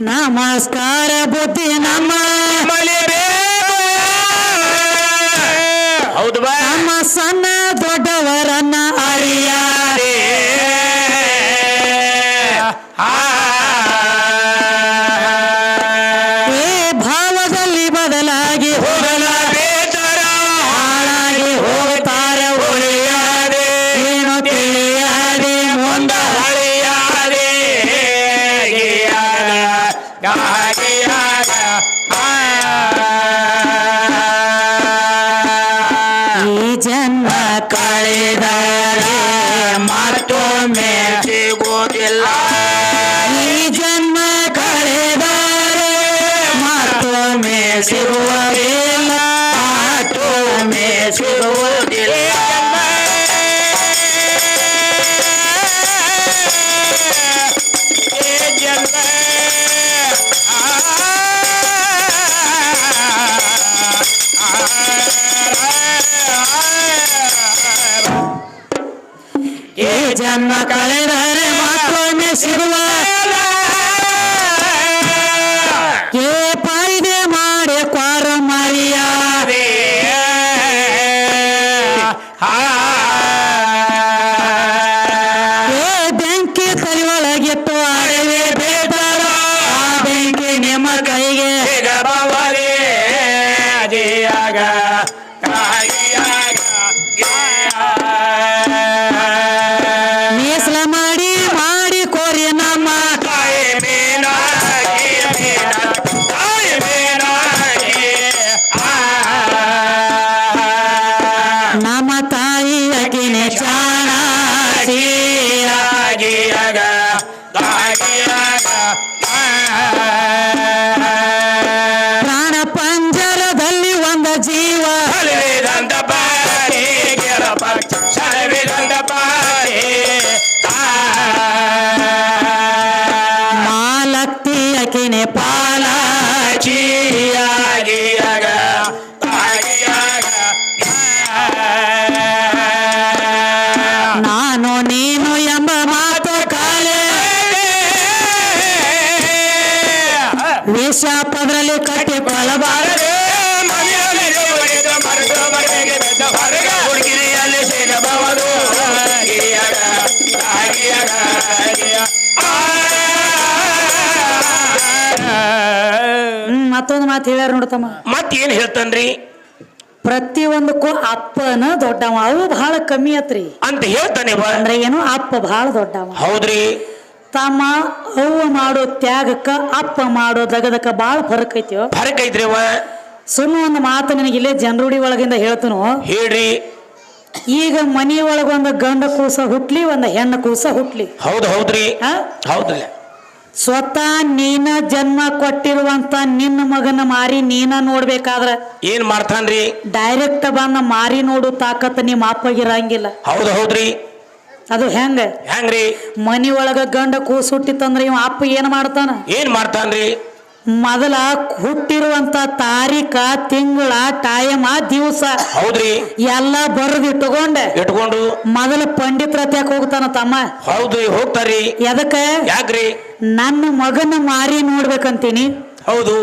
ನಮಸ್ಕಾರ ಬುದ್ಧಿ ನಮ್ಮ. ಹೌದು ನಮ್ಮ ಸಣ್ಣ ದೊಡ್ಡವರನ್ನ ವಿಷ ಪದರಲ್ಲಿ ಕಟ್ಟಿಕೊಳ್ಳಬಾರದು ಹ್ಮ್, ಮತ್ತೊಂದು ಮಾತು ಹೇಳ್ಯಾರ ನೋಡ್ತಮ್ಮ ಮತ್ತೇನ್ ಹೇಳ್ತಾನ್ರಿ? ಪ್ರತಿಯೊಂದಕ್ಕೂ ಅಪ್ಪನ ದೊಡ್ಡವ. ಅವು ಬಹಳ ಕಮ್ಮಿ ಆತ್ರಿ. ಅಂತ ಹೇಳ್ತಾನೆ ಅಂದ್ರೆ ಏನು ಅಪ್ಪ ಬಹಳ ದೊಡ್ಡವ. ಹೌದ್ರಿ. ತಮ್ಮ ಅವ್ವ ಮಾಡೋ ತ್ಯಾಗಕ್ಕ ಅಪ್ಪ ಮಾಡೋ ದಗದಕ್ಕ ಬಾಳ ಫರಕ್ ಐತಿ ಫರಕ್ ಐತ್ರಿ ಅವ ಸುಮ್ಮ ಒಂದು ಮಾತು ನಿನಗೆ ಇಲ್ಲೇ ಜನರುಡಿ ಒಳಗಿಂದ ಹೇಳ್ತನು. ಹೇಳ್ರಿ. ಈಗ ಮನಿ ಒಳಗೊಂದು ಗಂಡ ಕೂಸ ಹುಟ್ಲಿ ಒಂದು ಹೆಣ್ಣು ಕೂಸ ಹುಟ್ಲಿ. ಹೌದು ಹೌದ್ರಿ? ಹೌದ್ರಿ. ಸ್ವತಃ ನೀನ ಜನ್ಮ ಕೊಟ್ಟಿರುವಂತ ನಿನ್ನ ಮಗನ ಮಾರಿ ನೀನ ನೋಡ್ಬೇಕಾದ್ರ. ಏನ್ ಮಾಡ್ತಾನ್ರಿ? ಡೈರೆಕ್ಟ್ ಬಂದ ಮಾರಿ ನೋಡು ತಾಕತ್ ನಿಮ್ಮ ಅಪ್ಪಗಿರಂಗಿಲ್ಲ ಹೌದು ಹೌದ್ರಿ. ಅದು ಹೆಂಗ? ಹೆಂಗ್ರಿ? ಮನಿ ಒಳಗ ಗಂಡ ಕೂಸುಟ್ಟಿತ್ತಂದ್ರೆ ಇವ ಅಪ್ಪ ಏನ್ ಮಾಡ್ತಾನ? ಏನ್ ಮಾಡ್ತಾನ್ರಿ? ಮೊದಲ ಹುಟ್ಟಿರುವಂತ ತಾರೀಕ ತಿಂಗಳ ಟೈಮ ದಿವಸ ಹೌದ್ರಿ. ಎಲ್ಲ ಬರದ್ ಇಟ್ಟುಕೊಂಡೆ. ಇಟ್ಕೊಂಡು ಮೊದಲ ಪಂಡಿತ್ರ ತ್ಯಾಕ ಹೋಗ್ತಾನ ತಮ್ಮ. ಹೌದ್ರಿ ಹೋಗ್ತಾರಿ ಎದಕ್ಕ? ಯಾಕ್ರಿ? ನನ್ನ ಮಗನ ಮಾರಿ ನೋಡ್ಬೇಕಂತೀನಿ. ಹೌದು.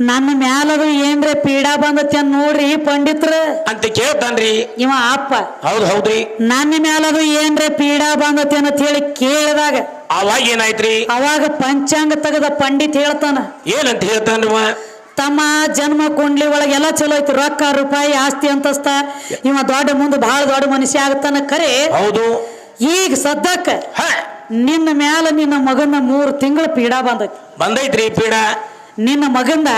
ನನ್ನ ಮ್ಯಾಲದು ಏನ್ರಿ ಪೀಡಾ ಬಂದತಿ ಅಂತ ನೋಡ್ರಿ ಪಂಡಿತ್ರ. ಅಂತ ಕೇಳ್ತಾನ್ರಿ. ಇವ ಅಪ್ಪ. ಹೌದ್ ಹೌದ್ರಿ. ನನ್ನ ಮ್ಯಾಲದು ಏನ್ರಿ ಪೀಡಾ ಬಂದತಿ ಅಂತ ಹೇಳಿ ಕೇಳಿದಾಗ ಅವಾಗ ಏನಾಯ್ತ್ರಿ? ಅವಾಗ ಪಂಚಾಂಗ ತೆಗೆದ ಪಂಡಿತ್ ಹೇಳ್ತಾನ. ಏನಂತ ಹೇಳ್ತಾನ ತಮ್ಮ ಜನ್ಮ ಕುಂಡ್ಲಿ ಒಳಗೆ ಎಲ್ಲ ಚಲೋ ಐತಿ ರೊಕ್ಕ ರೂಪಾಯಿ ಆಸ್ತಿ ಅಂತಸ್ತ. ಇವ ದೊಡ್ಡ ಮುಂದೆ ಬಹಳ ದೊಡ್ಡ ಮನುಷ್ಯ ಆಗತ್ತಾನ ಕರೆ. ಹೌದು. ಈಗ ಸದ್ಯಕ್ಕ ಹ. ನಿನ್ನ ಮ್ಯಾಲ ನಿನ್ನ ಮಗನ ಮೂರು ತಿಂಗಳ ಪೀಡಾ ಬಂದೈತಿ. ಬಂದೈತ್ರಿ ಪೀಡ. ನಿನ್ನ ಮಗಂದ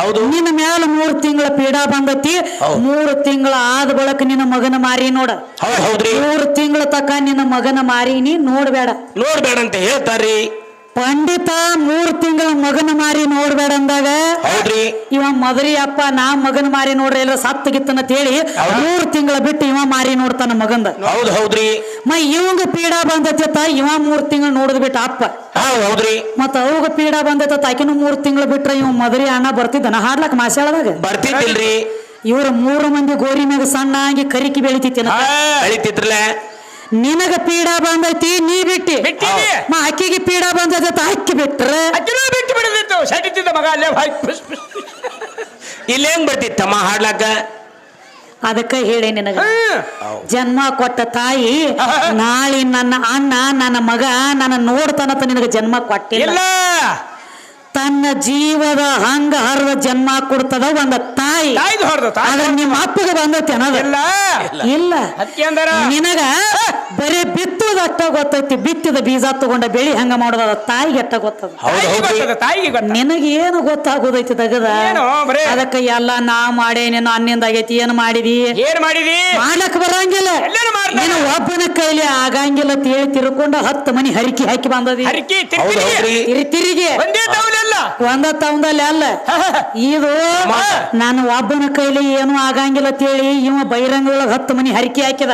ಹೌದು. ನಿನ್ನ ಮ್ಯಾಲ ಮೂರ್ ತಿಂಗಳ ಪೀಡಾ ಬಂದತಿ. ಮೂರ್ ತಿಂಗಳ ಆದ ಬಳಕ ನಿನ್ನ ಮಗನ ಮಾರಿ ನೋಡ. ಮೂರು ತಿಂಗಳ ತಕ ನಿನ್ನ ಮಗನ ಮಾರಿನಿ ನೋಡ್ಬೇಡ. ನೋಡ್ಬೇಡ ಅಂತ ಹೇಳ್ತಾರ್ರಿ. ಪಂಡಿತ ಮೂರ್ ತಿಂಗಳ ಮಗನ ಮಾರಿ ನೋಡ್ಬೇಡ ಅಂದಾಗ ಹೌದ್ರಿ. ಇವ ಮದರಿ ಅಪ್ಪ ನಾ ಮಗನ ಮಾರಿ ನೋಡ್ರಿ ಎಲ್ಲ ಸತ್ತ ಗಿತ್ತನ ಹೇಳಿ ಮೂರ್ ತಿಂಗಳ ಬಿಟ್ಟು ಇವ ಮಾರಿ ನೋಡ್ತಾನ ಮಗಂದ. ಹೌದ್ ಹೌದ್ರಿ. ಮ ಇವಂಗ ಪೀಡಾ ಬಂದತ್ತ ಇವ ಮೂರ್ ತಿಂಗಳ ನೋಡಿದ್ ಬಿಟ್ಟ ಅಪ್ಪ. ಹೌದ್ ಹೌದ್ರಿ. ಮತ್ತ ಅವಾಗ ಪೀಡಾ ಬಂದತ್ತ ಆಕಿನ ಮೂರ್ ತಿಂಗಳ ಬಿಟ್ರ ಇವ ಮದರಿ ಅಣ್ಣ ಬರ್ತಿದ್ದನ ಹಾಡ್ಲಕ್ ಮಾಸಾಳದಾಗ ಬರ್ತಿದ್ದಿಲ್ರಿ. ಇವ್ರ ಮೂರು ಮಂದಿ ಗೋರಿ ಮ್ಯಾಗ ಸಣ್ಣ ಆಗಿ ಕರಿಕಿ ಬೆಳಿತಿತ್ತೇನ ನಿನಗ ಪೀಡಾ ಬಂದೈತಿ ನೀ ಬಿಟ್ಟಿ. ಮ ಅಕ್ಕಿಗೆ ಪೀಡಾ ಬಂದೈತ ಅಕ್ಕಿ ಬಿಟ್ರ? ಬಿಟ್ಟು ಬಿಡದ್ರಿ ಮಗ ಅಲ್ಲೇ ಇಲ್ಲೇನ್ ಪುಸ್ ಪುಸ್. ಇಲ್ಲಿ ಹೆಂಗ್ ಬರ್ತಿತ್ತು ತಮ್ಮ ಹಾಡ್ಲಾಕ? ಅದಕ್ಕ ಹೇಳಿ ನಿನಗ. ಜನ್ಮ ಕೊಟ್ಟ ತಾಯಿ ನಾಳೆ ನನ್ನ ಅಣ್ಣ ನನ್ನ ಮಗ ನನ್ನ ನೋಡ್ತಾನಂತ ನಿನಗ ಜನ್ಮ ಕೊಟ್ಟಿಲ್ಲ. ತನ್ನ ಜೀವದ ಹಂಗ ಹರಿದ ಜನ್ಮ ಕೊಡ್ತದ ಒಂದ ತಾಯಿ. ತಾಯ್ದು ಹೊಡೆದ ಆದ್ರೆ ನಿಮ್ಮ ಅಪ್ಪಗೆ ಬಂದೈತಿ ಅನ್ನೋದು. ಇಲ್ಲ. ಇಲ್ಲ. ಅದಕ್ಕೆ ಅಂದಾರ. ನಿನಗ ಬರೀ ಬಿತ್ತುದ ಅಟ್ಟ ಗೊತ್ತೈತಿ. ಬಿತ್ತಿದ ಬೀಜ ತಗೊಂಡ ಬೆಳಿ ಹಂಗ ಮಾಡೋದ ತಾಯಿಗೆ ಅಟ್ಟ ಗೊತ್ತದ. ಗೊತ್ತದ, ತಾಯಿಗೆ ಗೊತ್ತ ನಿನಗ ಏನು ಗೊತ್ತಾಗೋದೈತಿ ತಗದ? ಏನು ಬರೇ? ಅದಕ್ಕ ಎಲ್ಲ ನಾ ಮಾಡೇ ನೀನು ಅನ್ನಿಂದ ಆಗೈತಿ. ಏನ್ ಮಾಡಿದಿ? ಏನ್ ಮಾಡಿದಿ? ಮಾಡ್ಲಕ್ ಬರಂಗಿಲ್ಲ. ಎಲ್ಲೇನು ಮಾಡ್ದೆ? ಕೈಲಿ ಆಗಂಗಿಲ್ಲ ಅಂತ ಹೇಳಿ ತಿರ್ಕೊಂಡು ಹತ್ತು ಮನಿ ಹರಿಕೆ ಹಾಕಿ ಬಂದದಿ. ಹರಕಿ ಹೌದು ತಿರ್ಗಿ ಹೌದ್ರಿ. ತಿರಿ ತಿರುಗಿ. ಒಂದೇ ಒಂದ ತವಂದಲ್ಲಿ ಅಲ್ಲ. ಇದು ನಾನು ಒಬ್ಬನ ಕೈಲಿ ಏನು ಆಗಂಗಿಲ್ಲ ಅಂತ ಹೇಳಿ ಇವ ಬಹಿರಂಗದೊಳಗ ಹತ್ತು ಮನಿ ಹರಿಕೆ ಹಾಕಿದ.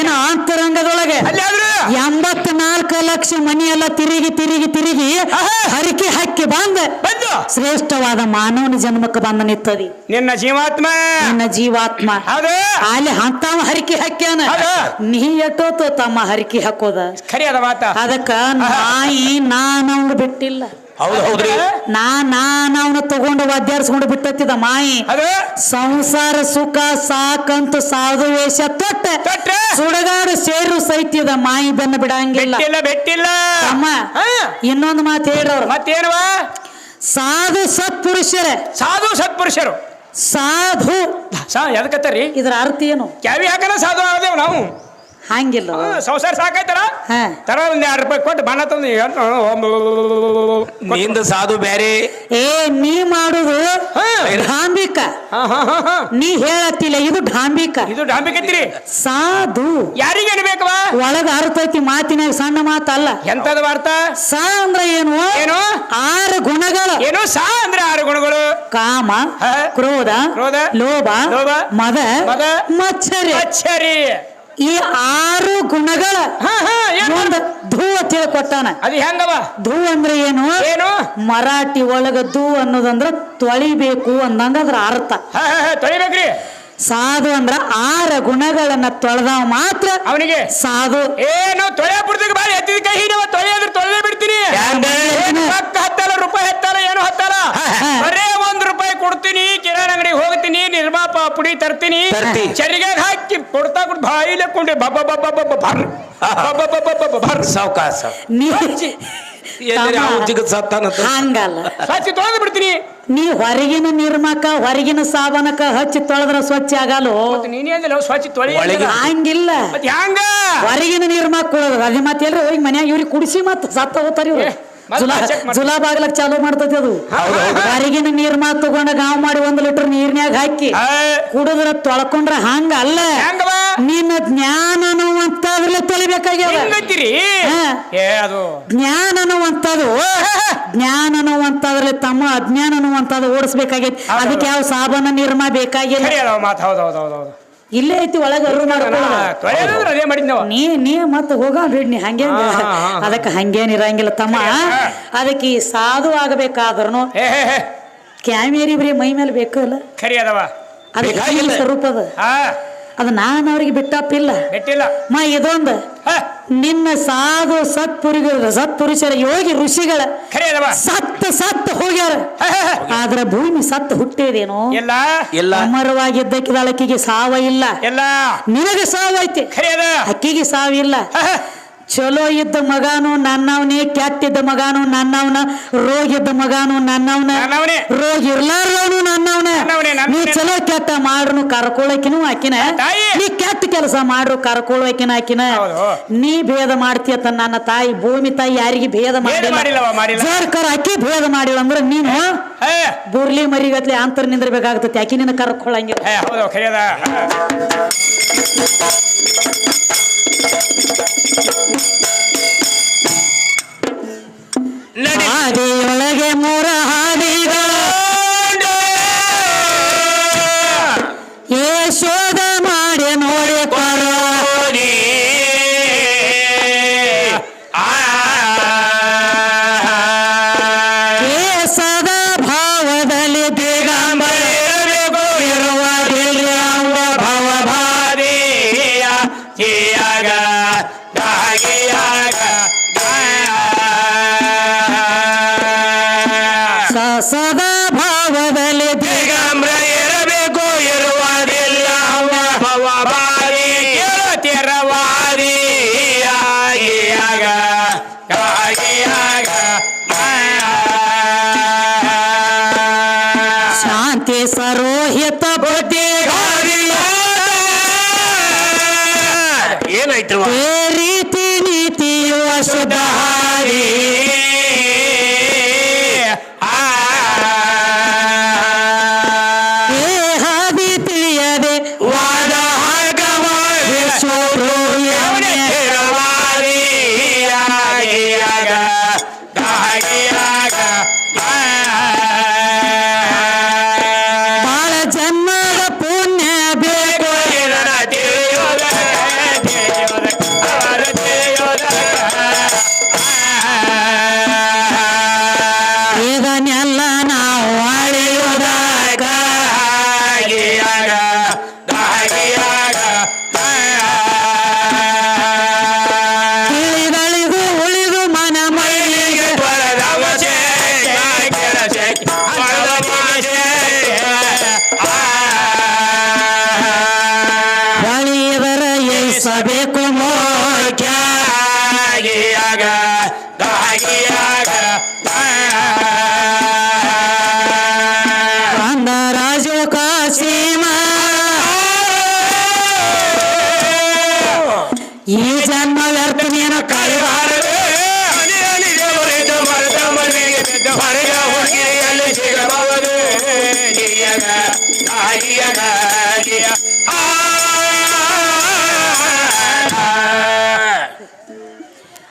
ಏನು ಅಂತರಂಗದೊಳಗೆ ಎಂಬತ್ ನಾಲ್ಕು ಲಕ್ಷ ಮನಿ ಎಲ್ಲ ತಿರುಗಿ ತಿರುಗಿ ತಿರುಗಿ ಆಹಾ. ಹರಿಕೆ ಹಾಕಿ ಬಂದ. ಬಂದು? ಶ್ರೇಷ್ಠವಾದ ಮಾನವನ ಜನ್ಮಕ್ಕೆ ಬಂದ ನಿತ್ತದಿ ನಿನ್ನ ಜೀವಾತ್ಮ. ನಿನ್ನ ಜೀವಾತ್ಮ. ಅಲ್ಲಿ ಹಂತಾವ ಹರಿಕೆ ಹಾಕ್ಯಾನ. ನೀ ನೀ ತಮ್ಮ ಹರಿಕೆ ಹಾಕೋದ. ಖರಿ ಅದ ಮಾತ. ಅದಕ್ಕ ನಾಯಿ ನಾನು ಅವನ್ ಬಿಟ್ಟಿಲ್ಲ. ಹೌದು ಹೌದ್ರಿ. ನಾ ನಾನು ಅವನ ತಗೊಂಡು ಒದ್ದಾಡ್ಸ್ಕೊಂಡು ಬಿಟ್ಟತ್ತಿದ ಮಾಯಿ. ಅದು? ಸಂಸಾರ ಸುಖ ಸಾಕಂತ ಸಾಧು ವೇಷ ತೊಟ್ಟ. ತೊಟ್ಟ. ಸುಡಗಾಡು ಸೇರು ಸೈತಿದ ಮಾಯಿ ಬೆನ್ನ ಬಿಡಂಗಿಲ್ಲ. ಬಿಟ್ಟಿಲ್ಲ ಬೆಟ್ಟಿಲ್ಲ. ಅಮ್ಮ. ಇನ್ನೊಂದು ಮಾತು ಹೇಳ್ರವ್ರು. ಮತ್ತೇನವ? ಸಾಧು ಸತ್ಪುರುಷರೇ. ಸಾಧು ಸತ್ಪುರುಷರು. ಸಾಧು. ಸಾ ಎದಕತ್ತರಿ? ಇದ್ರ ಅರ್ಥ ಏನು? ಕ್ಯಾವಿ ಹಾಕನ ಸಾಧು ಆದೇವ್ ನಾವು. ಹಂಗಿಲ್ಲ. ಸಂಸಾರ ಸಾಕಾಯ್ತಾರ ಹಾ. ತರ ಒಂದ್ ಎರಡು ರೂಪಾಯಿ ಕೊಟ್ಟು ಬಣ್ಣ ತಂದು ನಿಂದ ಸಾಧು ಬ್ಯಾರೆ. ಏ ನೀ ಮಾಡುದು ಹಾ. ಢಾಂಬಿಕ ಹಾ, ಹಾ, ಹಾ, ಹಾ. ನೀ ಹೇಳತ್ತಿಲ್ಲ ಇದು ಡಾಂಬಿಕ ಇದು ಡಾಂಬಿಕತ್ರಿ ಸಾಧು. ಯಾರಿಗೆ ಅನ್ಬೇಕವ? ಒಳಗ ಅರ್ಥೈತಿ ಮಾತಿನಾಗ ಸಣ್ಣ ಮಾತಲ್ಲ. ಎಂತದ ವಾರ್ತ ಸಾ ಅಂದ್ರ ಏನು? ಏನು? ಆರು ಗುಣಗಳು. ಏನು? ಸಾ ಅಂದ್ರೆ ಆರು ಗುಣಗಳು. ಕಾಮ ಹ. ಕ್ರೋಧ ಕ್ರೋಧ, ಲೋಭ ಲೋಭ, ಮದ ಮದ, ಮಚ್ಚರಿ. ಅಚ್ಚರಿ ಈ ಆರು ಗುಣಗಳ ಹಾ ಹಾ ಏನು ಒಂದು ಧೂ ಅಂತ ಹೇಳಿ ಕೊಟ್ಟಾನ. ಅದು ಹೆಂಗವ? ಧೂ ಅಂದ್ರೆ ಏನು? ಏನು? ಮರಾಠಿ ಒಳಗ ಧೂ ಅನ್ನೋದಂದ್ರ ತೊಳಿಬೇಕು ಅಂದಂಗ ಅದ್ರ ಅರ್ಥ. ತೊಳಿಬೇಕ್ರಿ. ಸಾಧು ಅಂದ್ರ ಆರ ಗುಣಗಳನ್ನ ತೊಳೆದವ ಮಾತ್ರ. ಅವನಿಗೆ? ಸಾಧು. ಏನು? ತೊಳೆ ಬಿಡ್ತೀವಿ ಬಾರಿ ಎತ್ತಿದ ಕೈ ಹಿಡಿವ ತೊಳೆಯದ್ರ ತೊಳೆದೇ ಬಿಡ್ತೀನಿ. ಹತ್ತಲ್ಲ ರೂಪಾಯಿ ಹತ್ತಲ್ಲ ಏನು ಹತ್ತಲ್ಲ? ನಿರ್ಮಾಪ ಪುಡಿ ತರ್ತೀನಿ. ತರ್ತಿ. ಚರಿಗೆ ಹಾಕಿ ಕೊಡ್ತಾ ಕೊಡ್ ಬಾಯಿಲೆ ಕೊಂಡೆ ಬಬ್ಬ ಬಬ್ಬ ಬಬ್ಬ ಭರ್ ಬಬ್ಬ ಬಬ್ಬ ಬಬ್ಬ ಭರ್ ಸಾವ್ಕಾಸ. ನೀ ಎಲ್ಲಿ ತಮ್ಮ, ಅವ್ನು ಜಿಗದ್ ಸತ್ತಾನಂತ ಹಂಗಲ್ಲ. ಸ್ವಚ್ಛ ತೊಳೆದು ಬಿಡ್ತೀನಿ. ನೀ ಹೊರಗಿನ ನಿರ್ಮಕ ಹೊರಗಿನ ಸಾಬನಕ ಹಚ್ಚಿ ತೊಳೆದ್ರ ಸ್ವಚ್ಛ ಆಗಲ್ಲ ಮತ್ತೆ ನೀನೇ ಅಂದಿಲ್ಲ ಸ್ವಚ್ಛ ತೊಳಿ ಒಳಗೆ- ಹಂಗಿಲ್ಲ. ಮತ್ತೆ ಹ್ಯಾಂಗ? ಹೊರಗಿನ ನಿರ್ಮಕ ಕೊಡೋದು. ಅದೇ ಮತ್ತೆ ಎಲ್ರಿ ಹೋಗಿ ಮನ್ಯಾಗ ಇವ್ರಿಗೆ ಕುಡಿಸಿ ಮತ್ತೆ ಸತ್ತ ಹೋಗ್ತಾರ ಇವ್ರು ಜುಲಾ ಆಗ್ಲಕ್ ಬಾಗ್ಲಕ್ ಚಾಲೂ ಮಾಡ್ತತಿ ಅದು. ಹೌದು, ನೀರ್ ಮಾತ್ ನೀರ್ಮಾ ತಗೊಂಡ ಗಾವ್ ಮಾಡಿ ಒಂದ್ ಲೀಟರ್ ನೀರ್ನ್ಯಾಗ ಹಾಕಿ. ಕುಡಿದ್ರ ತೊಳ್ಕೊಂಡ್ರ ಹಂಗ ಅಲ್ಲ. ನಿನ್ನ ಜ್ಞಾನ ಅನ್ನುವಂಥದ್ರಲ್ಲೇ ತೊಳಿಬೇಕಾಗ್ಯದ. ಹೆಂಗತ್ತೀರಿ ಹಾ. ಏ ಅದು. ಜ್ಞಾನ ಅನ್ನುವಂಥದ್ದು ಜ್ಞಾನ ಅನ್ನುವಂಥದ್ರಲ್ಲಿ ತಮ್ಮ ಅಜ್ಞಾನ ಅನ್ನುವಂಥದ್ದು ಓಡಿಸ್ಬೇಕಾಗೈತಿ. ಹೌದು. ಅದಕ್ಕೆ ಯಾವ ಸಾಬನ ನಿರ್ಮಾ ಬೇಕಾಗಿಲ್ಲ. ಇಲ್ಲೇ ಐತಿ ಒಳಗೆ ಅರು ತೊಳೆಯೋದಂದ್ರೆ ಅದೇ ಮಾಡಿದ್ನವ ನೀ ನೀ ಮತ್ತೆ ಹೋಗ ಬಿಡ್ ನೀ ಹಂಗೆ. ಅದಕ್ಕೆ ಹಂಗೇನ್ ಇರಂಗಿಲ್ಲ ತಮ್ಮ. ಅದಕ್ಕೆ ಈ ಸಾಧು ಆಗಬೇಕಾದ್ರೂ ಕ್ಯಾಮೇರಿ ಬರೀ ಮೈ ಮೇಲೆ ಬೇಕಲ್ಲ? ಖರಿ ಅದಾವ. ಅದ. ಹಾ. ಅದು ನಾನು ಅವ್ರಿಗೆ ಬಿಟ್ಟಪ್ಪಿಲ್ಲ. ಬಿಟ್ಟಿಲ್ಲ. ಮಾ ಇದೊಂದು. ನಿನ್ನ ಸಾಧು ಸತ್ಪುರಿ ಸತ್ಪುರುಷರ ಯೋಗಿ ಋಷಿಗಳ ಸತ್ತ ಸತ್ತ ಹೋಗ್ಯಾರ. ಆದ್ರ ಭೂಮಿ ಸತ್ತ ಹುಟ್ಟಿದೇನು? ಎಲ್ಲ. ಇಲ್ಲ ಅಮರವಾಗಿದ್ದಕ್ಕಿದ ಅಕ್ಕಿಗೆ ಸಾವ ಇಲ್ಲ. ಎಲ್ಲ. ನಿನಗೆ ಸಾವ ಐತಿ ಖರಿ ಅಕ್ಕಿಗೆ ಸಾವಿಲ್ಲ. ಚಲೋ ಇದ್ದ ಮಗಾನು ನನ್ನವನೇ ಕೆಟ್ಟಿದ್ದ ಮಗಾನು ನನ್ನವನ ರೋಗ ಇದ್ದ ಮಗಾನು ನನ್ನವನ. ರೋಗ ಇರ್ಲಾರ್ದವನು ನನ್ನವನ. ನೀ ಚಲೋ ಕೆಟ್ಟ ಮಾಡ್ರು ಕರ್ಕೊಳಕಿನೂ ಆಕಿನ. ನೀ ಕೆಟ್ಟ ಕೆಲಸ ಮಾಡ್ರು ಕರ್ಕೊಳಕಿನ ಆಕಿನ. ನೀ ಭೇದ ಮಾಡ್ತೀಯತ್ತ ನನ್ನ ತಾಯಿ ಭೂಮಿ ತಾಯಿ ಯಾರಿಗೆ ಭೇದ ಮಾಡಿಲ್ಲ. ಜರ್ಕರ್ ಅಕ್ಕಿ ಭೇದ ಮಾಡಿಲ್ಲ ಅಂದ್ರೆ ನೀನು ಬುರ್ಲಿ ಮರಿಗತ್ಲೆ ಅಂತರ್ ನಿಂದಿರ್ಬೇಕಾಗ್ತತಿ ಆಕಿ ನಿನ್ನ ಕರ್ಕೊಳಂಗಿಲ್ಲ. ಭಾವದಲ್ಲಿ ದಿಗಂಬ್ರ ಇರಬೇಕು ಇರುವುದಿಲ್ಲ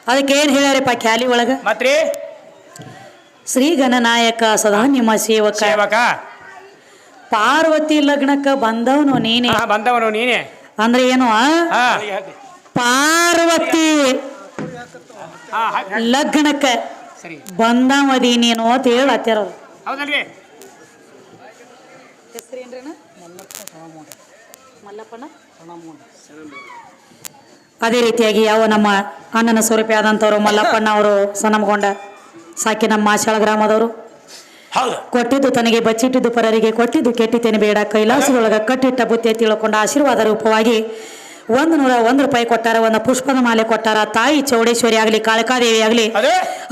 ಅದಕ್ಕೆ ಏನ್ ಹೇಳ್ಯಾರಪ್ಪ ಖ್ಯಾಲಿ ಒಳಗ? ಮತ್ರಿ? ಶ್ರೀ ಗಣನಾಯಕ ಸದಾ ನಿಮ್ಮ ಸೇವಕ. ಸೇವಕ. ಪಾರ್ವತಿ ಲಗ್ನಕ್ಕ ಬಂದವನು ನೀನೆ. ಹಾ ಬಂದವನು ನೀನೆ. ಅಂದ್ರೆ ಏನು ಆ? ಹಾ. ಪಾರ್ವತಿ ಹಾ ಲಗ್ನಕ್ಕ ಸರಿ. ಬಂದವದಿ ನೀನು ಅಂತ ಹೇಳತ್ತಾರ. ಹೌದಲ್ರಿ? ಅದೇ ರೀತಿಯಾಗಿ ಯಾವ ನಮ್ಮ ಅಣ್ಣನ ಸ್ವರೂಪಿ ಆದಂಥವ್ರು ಮಲ್ಲಪ್ಪಣ್ಣ ಅವರು ಸನಮಗೊಂಡ ಸಾಕಿ ನಮ್ಮ ಮಾಶಾಳ ಗ್ರಾಮದವರು. ಕೊಟ್ಟಿದ್ದು ತನಗೆ ಬಚ್ಚಿಟ್ಟಿದ್ದು ಪರರಿಗೆ ಕೊಟ್ಟಿದ್ದು ಕೆಟ್ಟಿತೇನೆ ಬೇಡ. ಕೈಲಾಸದೊಳಗ ಕಟ್ಟಿಟ್ಟ ಬುತ್ತಿ ತಿಳ್ಕೊಂಡ ಆಶೀರ್ವಾದ ರೂಪವಾಗಿ ಒಂದು ನೂರ ಒಂದು ರೂಪಾಯಿ ಕೊಟ್ಟಾರ ಒಂದು ಪುಷ್ಪದ ಮಾಲೆ ಕೊಟ್ಟಾರ ತಾಯಿ ಚೌಡೇಶ್ವರಿ ಆಗಲಿ ಕಾಳಕಾದೇವಿ ಆಗಲಿ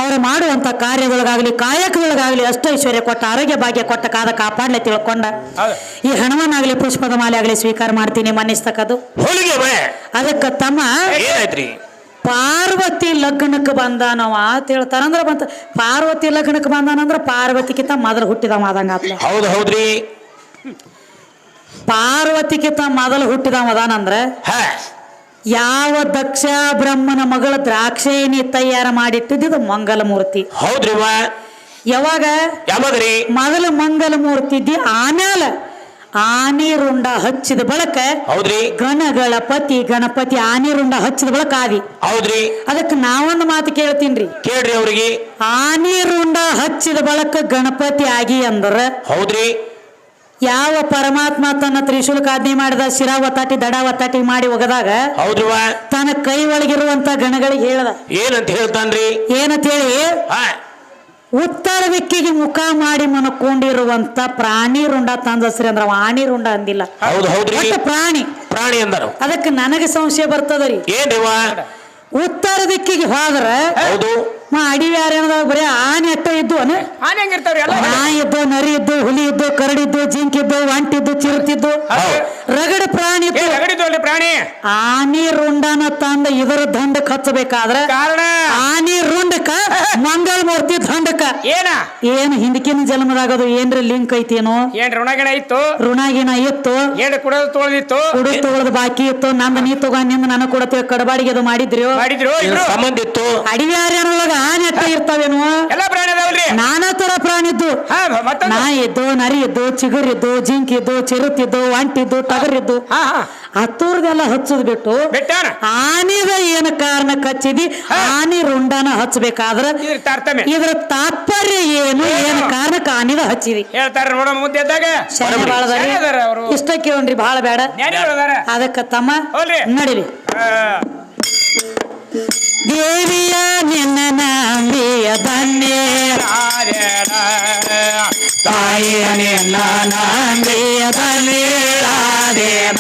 ಅವರು ಮಾಡುವಂತ ಕಾರ್ಯದೊಳಗಾಗ್ಲಿ ಕಾಯಕದೊಳಗಾಗ್ಲಿ ಅಷ್ಟೈಶ್ವರ್ಯ ಕೊಟ್ಟ ಆರೋಗ್ಯ ಭಾಗ್ಯ ಕೊಟ್ಟ ಕಾದ ಕಾಪಾಡ್ಲೆ ತಿಳ್ಕೊಂಡ. ಈ ಹಣವನ್ನಾಗ್ಲಿ ಪುಷ್ಪದ ಮಾಲೆ ಆಗಲಿ ಸ್ವೀಕಾರ ಮಾಡ್ತೀನಿ ಮನ್ನಿಸ್ತಕ್ಕದು ಅದಕ್ಕ ತಮ್ಮ ಪಾರ್ವತಿ ಲಗ್ನಕ್ಕೆ ಬಂದಾನವ ಅಂತ ಹೇಳ್ತಾರ. ಅಂದ್ರ ಬಂತ ಪಾರ್ವತಿ ಲಗ್ನಕ್ಕೆ ಬಂದಾನಂದ್ರ ಪಾರ್ವತಿಗಿಂತ ಮೊದಲು ಹುಟ್ಟಿದ ಮಾದಂಗ ಹೌದು ಹೌದ್ರಿ. ಪಾರ್ವತಿಕಿಂತ ಮೊದಲು ಹುಟ್ಟಿದ ಮದಾನಂದ್ರೆ ಹ. ಯಾವ ದಕ್ಷ ಬ್ರಹ್ಮನ ಮಗಳ ದ್ರಾಕ್ಷಿಣಿ ತಯಾರ ಮಾಡಿಟ್ಟಿದ್ದು ಮಂಗಲ ಮೂರ್ತಿ ಹೌದ್ರಿ ಯಾವಾಗ? ಯಾವಾಗ್ರಿ? ಮೊದಲು ಮಂಗಲ ಮೂರ್ತಿ ಇದ್ದಿ ಆಮೇಲೆ ಆನೆ ರುಂಡ ಹಚ್ಚಿದ ಬಳಕ ಹೌದ್ರಿ. ಗಣಗಳ ಪತಿ ಗಣಪತಿ ಆನೆ ರುಂಡ ಹಚ್ಚಿದ ಬಳಕ ಆದಿ. ಹೌದ್ರಿ. ಅದಕ್ಕೆ ನಾವೊಂದು ಮಾತು ಕೇಳ್ತೀನಿ ಕೇಳ್ರಿ ಅವ್ರಿಗೆ. ಆನೆ ರುಂಡ ಹಚ್ಚಿದ ಬಳಕ ಗಣಪತಿ ಆಗಿ ಅಂದ್ರ ಹೌದ್ರಿ. ಯಾವ ಪರಮಾತ್ಮ ತನ್ನ ತ್ರಿಶೂಲಕಾಜ್ಞೆ ಮಾಡಿದ ಶಿರಾ ಒತ್ತಾಟಿ ದಡ ಒತ್ತಾಟಿ ಮಾಡಿ ಒಗದಾಗ ಹೌದ್ರಿ ವಾ ತನ್ನ ಕೈ ಒಳಗಿರುವಂತ ಗಣಗಳಿಗೆ ಹೇಳದ. ಏನಂತ ಹೇಳ್ತಾನ್ರಿ? ಏನಂತ ಹೇಳಿ? ಉತ್ತರ ದಿಕ್ಕಿಗೆ ಮುಖ ಮಾಡಿ ಮನಕೊಂಡಿರುವಂತ ಪ್ರಾಣಿ ರುಂಡ ತಂದಸ್ರಿ ಅಂದ್ರ ಆಣಿ ರುಂಡ ಅಂದಿಲ್ಲ. ಹೌದು ಹೌದ್ರಿ. ಒಟ್ಟ ಪ್ರಾಣಿ. ಪ್ರಾಣಿ ಅಂದರು. ಅದಕ್ಕೆ ನನಗೆ ಸಂಶಯ ಬರ್ತದರಿ ಏನ್ರಿ ಉತ್ತರ ದಿಕ್ಕಿಗೆ ಹೋದ್ರ ಹೌದು. ಅಡಿವಿ ಯಾರೇನದ ಬರೀ ಆನೆ ಅಟ್ಟ ಇದ್ದು ಅನ? ಆನೆ ಹೆಂಗಿರ್ತಾವ್ರಿ ಎಲ್ಲ ನಾಯಿ ಇದ್ದು ನರಿ ಇದ್ದು ಹುಲಿ ಇದ್ದು ಕರಡಿದ್ದು ಜಿಂಕಿದ್ದು ಒಂಟಿದ್ದು ಚಿರುತಿದ್ದು. ರಗಡ ಪ್ರಾಣಿ ಅಲ್ರಿ ಪ್ರಾಣಿ. ಆನಿ ರುಂಡನ ತಂದ ಇದರ ದಂಡ ಕಚ್ಚಬೇಕಾದ್ರೆ ಕಾರಣ? ಆನಿ ರುಂಡಕ ಮಂಗಳ ಮೂರ್ತಿ ದಂಡಕ. ಏನ? ಏನು ಹಿಂದಕಿನ ಜನ್ಮದಾಗದು ಏನ್ರಿ ಲಿಂಕ್ ಐತೇನು? ಏನ್ ಋಣಗಿಣ ಇತ್ತು? ಋಣಗಿನ ಇತ್ತು. ಏನ್ ಕುಡೋದು ತೊಳೆದಿತ್ತು ಕುಡು ತಗೊಳದ್ ಬಾಕಿ ಇತ್ತು. ನಂದ ನೀ ತಗೊಂಡ್ನಿಂದ ನನಗ್ ಕೊಡತೀವಿ ಕಡಬಾಡಿಗೆ ಅದು ಮಾಡಿದ್ರು. ಮಾಡಿದ್ರು ಸಂಬಂಧ ಇತ್ತು. ಅಡಿವಿ ಆರ್ಯನೊಳಗ ಆನೆ ಅಟ್ಟ ಇರ್ತಾವೇನೋ? ಎಲ್ಲ ಪ್ರಾಣಿ ಅದಾವಲ್ರಿ. ನಾನಾ ತರ ಪ್ರಾಣಿ ಇದ್ದು ಹಾ ನಾಯಿ ಇದ್ದು ನರಿ ಇದ್ದು ಚಿಗುರಿದ್ದು ಜಿಂಕಿದ್ದು ಚಿರುತಿದ್ದು ಒಂಟಿದ್ದು ಟಗರಿದ್ದು ಹಾ ಹಾ. ಹತ್ತೂರ್ದೆಲ್ಲ ಹಚ್ಚದ್ ಬಿಟ್ಟು ಬಿಟ್ಟಾನ ಆನಿದ ಏನ ಕಾರಣ ಕಚ್ಚಿದಿ? ಆನೆ ರುಂಡನ ಹಚ್ಚಬೇಕಾದ್ರ ಇದ್ರ ತಾರತಮ್ಯ. ಇದ್ರ ತಾತ್ಪರ್ಯ ಏನು? ಏನ ಕಾರಣಕ್ಕೆ ಆನಿದ ಹಚ್ಚಿದಿ? ಹೇಳ್ತಾರ ನೋಡ ಮುಂದೆ ಎದ್ದಾಗ. ಅದಾರ ಅವ್ರು. ಇಷ್ಟ ಕೇಳ್ರಿ ಬಹಳ ಬೇಡ. ಜ್ಞಾನಿಗಳು ಅದಾರ. ಅದಕ್ಕ ತಮ್ಮ ಹೌದ್ರಿ? ನಡಿರಿ ಆ, ದೇವಿಯ ನಿನ್ನ ನಂಬಿಯ ಆರ್ಯನ ತಾಯಿಯ ನಿನ್ನ ನಂಬಿಯ ತನ್ನೀಳಾದೇನ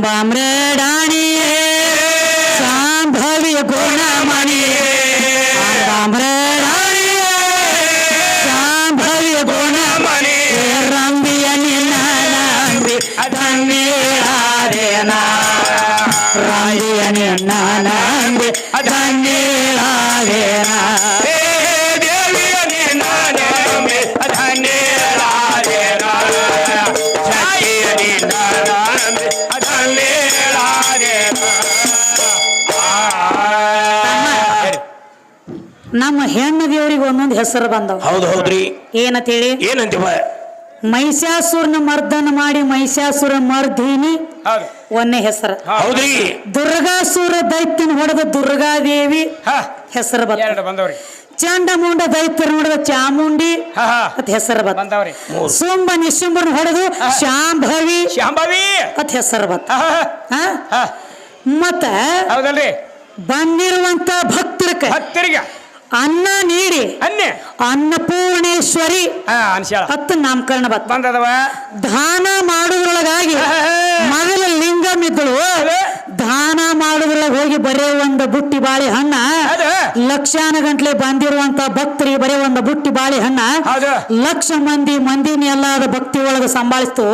बाम बाम ನಮ್ಮ ಹೆಣ್ಣು ದೇವರಿಗೆ ಒಂದೊಂದು ಹೆಸರು ಬಂದವ. ಹೌದು ಹೌದ್ರಿ. ಏನಂತೇಳಿ? ಏನಂತೀವ ಮಹಿಷಾಸುರನ ಮರ್ದನ ಮಾಡಿ ಮಹಿಷಾಸುರ ಮರ್ದಿನಿ ಹೌದು. ಒಂದೇ ಹೆಸರು. ಹೌದ್ರಿ. ದುರ್ಗಾಸುರ ದೈತ್ಯನ ಹೊಡೆದ ದುರ್ಗಾದೇವಿ ಹಾ. ಹೆಸರು ಬಂದವ್ರಿ. ಚಂಡಮುಂಡ ದೈತ್ಯನ ಹೊಡೆದ ಚಾಮುಂಡಿ ಹಾ ಹಾ. ಅತ್ ಹೆಸರು ಬತ್. ಬಂದವ್ರಿ. ಸುಂಬ ನಿಶುಂಬನ ಹೊಡೆದು ಶಾಂಭವಿ ಶಾಂಭವಿ. ಅತ್ ಹೆಸರು ಬತ್. ಮತ್ತ ಹೌದಲ್ರಿ. ಬಂದಿರುವಂತ ಭಕ್ತರಿಗೆ ಹತ್ತಿರಿಗೆ ಅನ್ನ ನೀಡಿ. ಅನ್ನೆ ಅನ್ನಪೂರ್ಣೇಶ್ವರಿ. ಅನ್ಸ್ಯಾಳ. ಹತ್ತು ನಾಮಕರಣ ಬಂದದವ. ದಾನ ಮಾಡುವುದರೊಳಗಾಗಿ ಮೊದಲ ಲಿಂಗ ಇದ್ದಳು ಅದೇ. ದಾನ ಮಾಡುವುದ್ರೊಳಗೆ ಹೋಗಿ ಬರೇ ಒಂದು ಬುಟ್ಟಿ ಬಾಳೆ ಹಣ್ಣ. ಲಕ್ಷಾನ ಗಂಟ್ಲೆ ಬಂದಿರುವಂತ ಭಕ್ತರಿಗೆ ಬರೇ ಒಂದು ಬುಟ್ಟಿ ಬಾಳೆ ಹಣ್ಣ. ಲಕ್ಷ ಮಂದಿ ಮಂದಿನೆಲ್ಲ ಅದ ಭಕ್ತಿ ಒಳಗ ಸಂಭಾಳಿಸ್ತು.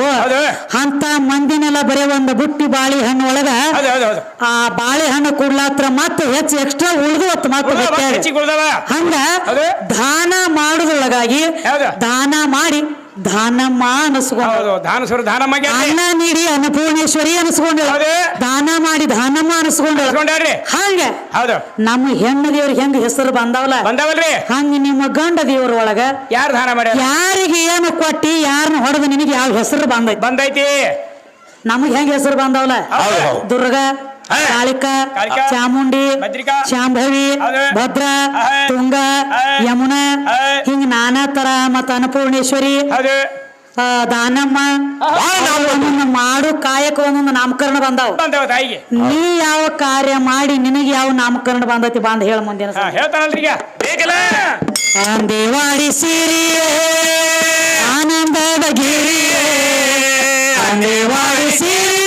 ಅಂತ ಮಂದಿನೆಲ್ಲ ಬರೇ ಒಂದು ಬುಟ್ಟಿ ಬಾಳೆ ಹಣ್ಣು ಒಳಗ ಆ ಬಾಳೆ ಹಣ್ಣು ಕೊಡ್ಲಾತ್ರ ಮತ್ತೆ ಹೆಚ್ಚು ಎಕ್ಸ್ಟ್ರಾ ಉಳಿದು ಹೊತ್ತು ಮತ್ತೆ. ಹಂಗ. ದಾನ ಮಾಡುದ್ರೊಳಗಾಗಿ ಹೌದು. ದಾನ ಮಾಡಿ ದಾನಮ್ಮ ಅನಿಸ್ಕೊಂಡು ಹೌದು ದಾನಸುರ ದಾನ ಮಾಡ್ಯಾರ್ರಿ ಅನ್ನ ನೀಡಿ ಅನ್ನಪೂರ್ಣೇಶ್ವರಿ ಅನಿಸ್ಕೊಂಡು. ಹೌದು. ದಾನ ಮಾಡಿ ದಾನಮ್ಮ ಅನಿಸ್ಕೊಂಡು. ಅನ್ಸ್ಕೊಂಡಾರ್ರಿ ಹಂಗ ಹೌದು. ನಮ್ಮ ಹೆಣ್ಣು ದೇವ್ರಿಗೆ ಹೆಂಗ ಹೆಸರು ಬಂದಾವಲ್ಲ? ಬಂದವಲ್ರಿ. ಹಂಗ ನಿಮ್ಮ ಗಂಡ ದೇವ್ರ ಒಳಗ ಯಾರು ದಾನ ಮಾಡ್ಯಾರ? ಯಾರಿಗೆ ಏನು ಕೊಟ್ಟಿ ಯಾರನ್ನ ಹೊಡೆದ ನಿನಗೆ ಯಾವ ಹೆಸರು ಬಂದೈತಿ? ಬಂದೈತಿ. ನಮಗ್ ಹೆಂಗ ಹೆಸರು ಬಂದಾವಲ್ಲ? ಹೌದು. ಹೌದು ದುರ್ಗಾ ಹಾ. ಕಾಳಿಕ ಚಾಮುಂಡಿ ಶಾಂಭವಿ. ಭದ್ರ ತುಂಗ ಯಮುನಾ. ಹಿಂಗ ನಾನಾ ತರ ಮತ್ತ ಅನ್ನಪೂರ್ಣೇಶ್ವರಿ ದಾನಮ್ಮ ಒಂದೊಂದು ಮಾಡು ಕಾಯಕ ಒಂದೊಂದು ನಾಮಕರಣ ಬಂದಾವ. ನೀ ಯಾವ ಕಾರ್ಯ ಮಾಡಿ ನಿನಗೆ ಯಾವ ನಾಮಕರಣ ಬಂದೈತಿ ಬಂದ್ ಹೇಳ ಮುಂದಿನ ದೇವಾಡಿ ಸಿರಿ ಆನಂದದ ಗಿರಿಯೇ. ಸಿರಿ